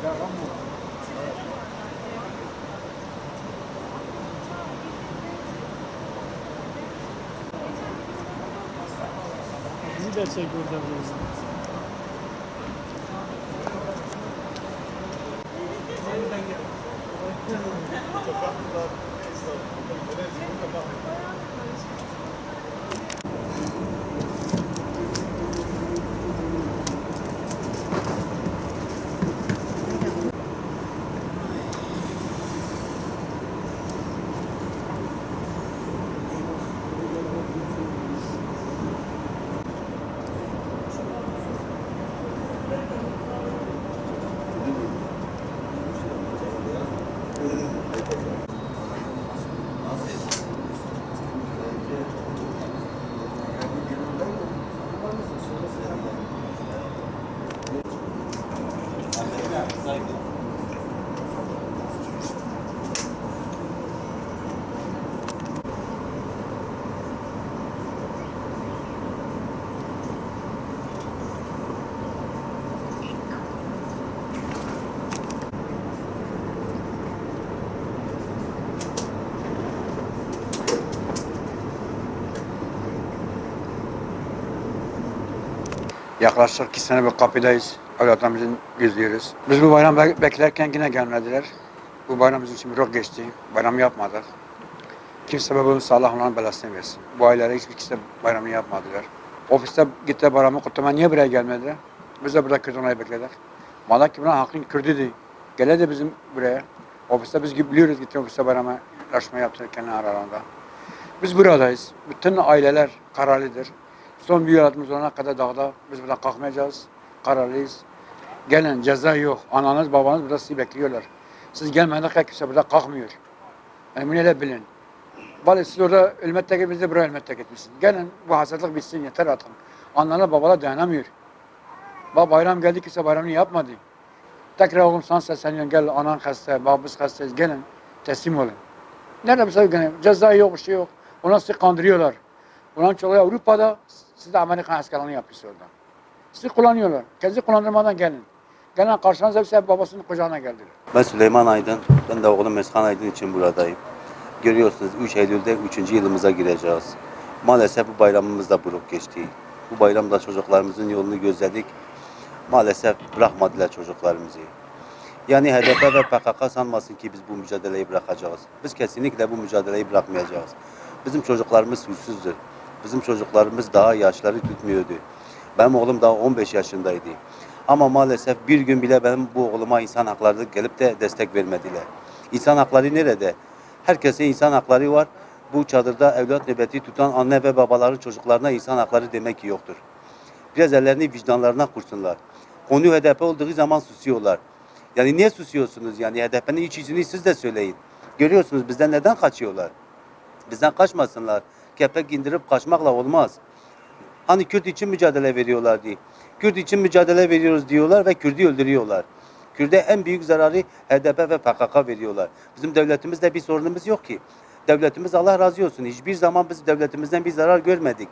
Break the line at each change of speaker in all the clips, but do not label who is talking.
Bizi de çek burada biraz.
Yaklaşık iki sene bir kapıdayız. Evlatlarımızı gözlüyoruz. Biz bu bayram be- beklerken yine gelmediler. Bu bayram bizim için çok geçti. Bayram yapmadık. Kimse babamız Allah onların belasını versin. Bu ailelere hiçbir kimse bayramını yapmadılar. Ofiste gitti bayramı kutlama niye buraya gelmediler? Biz de burada Kürdünayı bekledik. Malak ki buranın hakkın Kürdüydü. Gele de bizim buraya. Ofiste biz biliyoruz gitti ofiste bayramı yaşma yaptı kendi aralarında. Biz buradayız. Bütün aileler kararlıdır. Son bir hayatımız olana kadar dağda biz burada kalkmayacağız. Kararlıyız. Gelin ceza yok. Ananız babanız burada sizi bekliyorlar. Siz gelmedikçe kimse burada kalkmıyor. Bunu öyle bilin. Bari siz orada ölmetteki biz de buraya ölmette gitmişsiniz. Gelin bu hastalık bitsin yeter artık. Analar babalar dayanamıyor. Bak bayram geldi kimse bayramını yapmadı. Tekrar oğlum sana sesleniyorum gel anan hasta, babamız hastayız gelin teslim olun. Nerede mesela gene ceza yok bir şey yok. Ona sizi kandırıyorlar. Ulan çoğu Avrupa'da siz de Amerikan askerliğini yapıyorsunuz orada. Sizi kullanıyorlar. Kendinizi kullandırmadan gelin. Gelen karşınıza hepsi hep babasının kucağına geldiler.
Ben Süleyman Aydın. Ben de oğlum Meskan Aydın için buradayım. Görüyorsunuz 3 Eylül'de 3. yılımıza gireceğiz. Maalesef bu bayramımız da buruk geçti. Bu bayramda çocuklarımızın yolunu gözledik. Maalesef bırakmadılar çocuklarımızı. Yani HDP ve PKK sanmasın ki biz bu mücadeleyi bırakacağız. Biz kesinlikle bu mücadeleyi bırakmayacağız. Bizim çocuklarımız suçsuzdur. Bizim çocuklarımız daha yaşları tutmuyordu. Benim oğlum daha 15 yaşındaydı. Ama maalesef bir gün bile benim bu oğluma insan hakları gelip de destek vermediler. İnsan hakları nerede? Herkese insan hakları var. Bu çadırda evlat nöbeti tutan anne ve babaları çocuklarına insan hakları demek ki yoktur. Biraz ellerini vicdanlarına kursunlar. Konu HDP olduğu zaman susuyorlar. Yani niye susuyorsunuz? Yani HDP'nin iç yüzünü siz de söyleyin. Görüyorsunuz bizden neden kaçıyorlar? Bizden kaçmasınlar. Kepek indirip kaçmakla olmaz. Hani Kürt için mücadele veriyorlar diye. Kürt için mücadele veriyoruz diyorlar ve Kürt'ü öldürüyorlar. Kürt'e en büyük zararı HDP ve PKK veriyorlar. Bizim devletimizde bir sorunumuz yok ki. Devletimiz Allah razı olsun. Hiçbir zaman biz devletimizden bir zarar görmedik.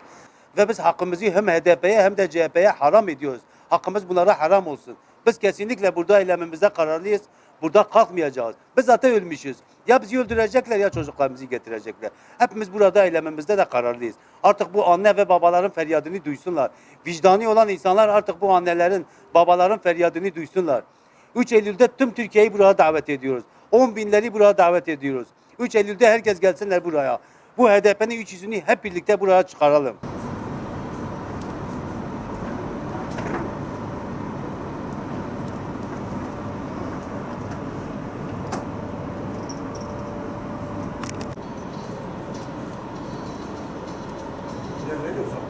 Ve biz hakkımızı hem HDP'ye hem de CHP'ye haram ediyoruz. Hakkımız bunlara haram olsun. Biz kesinlikle burada eylemimizde kararlıyız. Burada kalkmayacağız. Biz zaten ölmüşüz. Ya bizi öldürecekler ya çocuklarımızı getirecekler. Hepimiz burada eylemimizde de kararlıyız. Artık bu anne ve babaların feryadını duysunlar. Vicdani olan insanlar artık bu annelerin, babaların feryadını duysunlar. 3 Eylül'de tüm Türkiye'yi buraya davet ediyoruz. 10 binleri buraya davet ediyoruz. 3 Eylül'de herkes gelsinler buraya. Bu HDP'nin üç yüzünü hep birlikte buraya çıkaralım.
上でさ